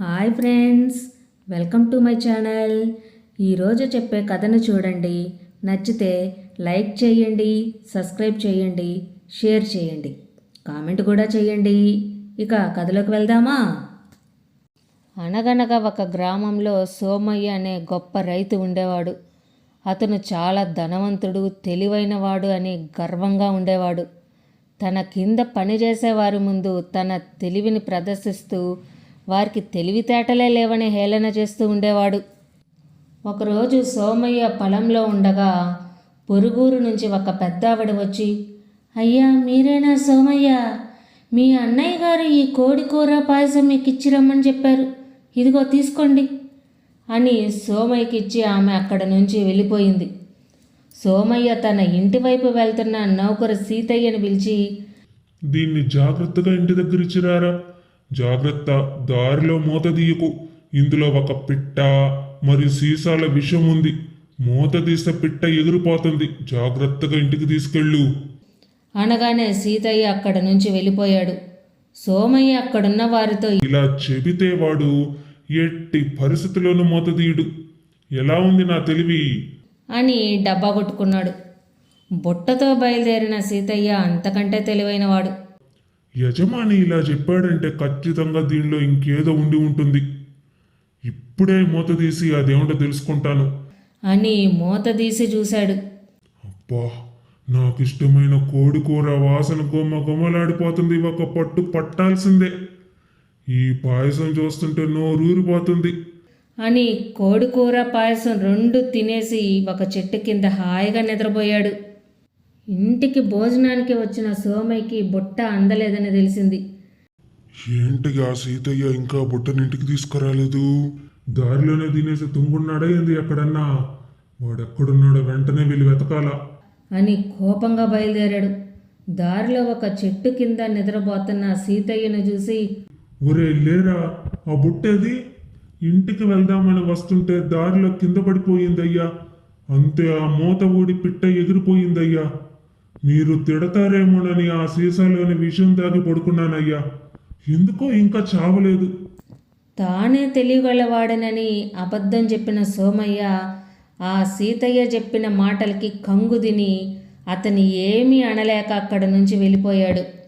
Hi friends welcome to my channel. ఈరోజు చెప్పే కథను చూడండి. నచ్చితే లైక్ చేయండి సబ్స్క్రైబ్ చేయండి షేర్ చేయండి. కామెంట్ కూడా చేయండి. ఇక కథలోకి వెళ్దామా? అనగనగా ఒక గ్రామంలో సోమయ్య అనే గొప్ప రైతు ఉండేవాడు. అతను చాలా ధనవంతుడు తెలివైనవాడు అని గర్వంగా ఉండేవాడు. తన కింద పనిచేసేవారి ముందు తన తెలివిని ప్రదర్శిస్తూ వారికి తెలివితేటలే లేవని హేళన చేస్తూ ఉండేవాడు. ఒకరోజు సోమయ్య పొలంలో ఉండగా పొరుగురు నుంచి ఒక పెద్దావిడ వచ్చి అయ్యా మీరేనా సోమయ్య? మీ అన్నయ్య గారు ఈ కోడి కూర పాయసం మీకు ఇచ్చి రమ్మని చెప్పారు. ఇదిగో తీసుకోండి అని సోమయ్యకి ఇచ్చి ఆమె అక్కడ నుంచి వెళ్ళిపోయింది. సోమయ్య తన ఇంటి వైపు వెళ్తున్న నౌకరు సీతయ్యని పిలిచి దీన్ని జాగ్రత్తగా ఇంటి దగ్గర ఇచ్చిరారా జాగ్రత్త దారిలో మూత తీయకు. ఇందులో ఒక పిట్ట మరియు సీసాల విషం ఉంది. మూత తీస్తే పిట్ట ఎగిరిపోతుంది. జాగ్రత్తగా ఇంటికి తీసుకెళ్ళు. అనగానే సీతయ్య అక్కడ నుంచి వెళ్ళిపోయాడు. సోమయ్య అక్కడున్న వారితో ఇలా చెబితే వాడు ఎట్టి పరిస్థితిలోనూ మూత తీయడు. ఎలా ఉంది నా తెలివి? అని డబ్బా కొట్టుకున్నాడు. బుట్టతో బయలుదేరిన సీతయ్య అంతకంటే తెలివైనవాడు. యజమాని ఇలా చెప్పాడంటే ఖచ్చితంగా దీనిలో ఇంకేదో ఉండి ఉంటుంది. ఇప్పుడే మూత తీసి అదేమిటో తెలుసుకుంటాను. అని మూత తీసి చూశాడు. అబ్బా నాకు ఇష్టమైన కోడి కూర వాసన గుమ్మ గుమ్మలాడిపోతుంది ఒక పట్టు పట్టాల్సిందే. ఈ పాయసం చూస్తుంటే నోరూరిపోతుంది. అని కోడి కూర పాయసం రెండు తినేసి ఒక చెట్టు కింద హాయిగా నిద్రపోయాడు. ఇంటికి భోజనానికి వచ్చిన సోమయ్యకి బుట్ట అందలేదని తెలిసింది. ఏంటి ఆ సీతయ్య ఇంకా బుట్టనింటికి తీసుకురాలేదు? దారిలోనే తినేసి తుంగున్నాడా ఏంది ఎక్కడన్నా? వాడెక్కడున్నాడో వెంటనే వెళ్ళి వెతకాలా? అని కోపంగా బయలుదేరాడు. దారిలో ఒక చెట్టు కింద నిద్రపోతున్న సీతయ్యను చూసి ఒరే లేరా ఆ బుట్టేది? ఇంటికి వెళ్దామని వస్తుంటే దారిలో కింద పడిపోయిందయ్యా. అంతే ఆ మూత ఊడి పిట్ట ఎగిరిపోయిందయ్యా. మీరు తిడతారేమోనని ఆ సీసాలోని విషయం దాగి పడుకున్నానయ్యా. ఎందుకో ఇంకా చావలేదు. తానే తెలియగలవాడనని అబద్ధం చెప్పిన సోమయ్య ఆ సీతయ్య చెప్పిన మాటలకి కంగు తిని అతని ఏమీ అనలేక అక్కడ నుంచి వెళ్ళిపోయాడు.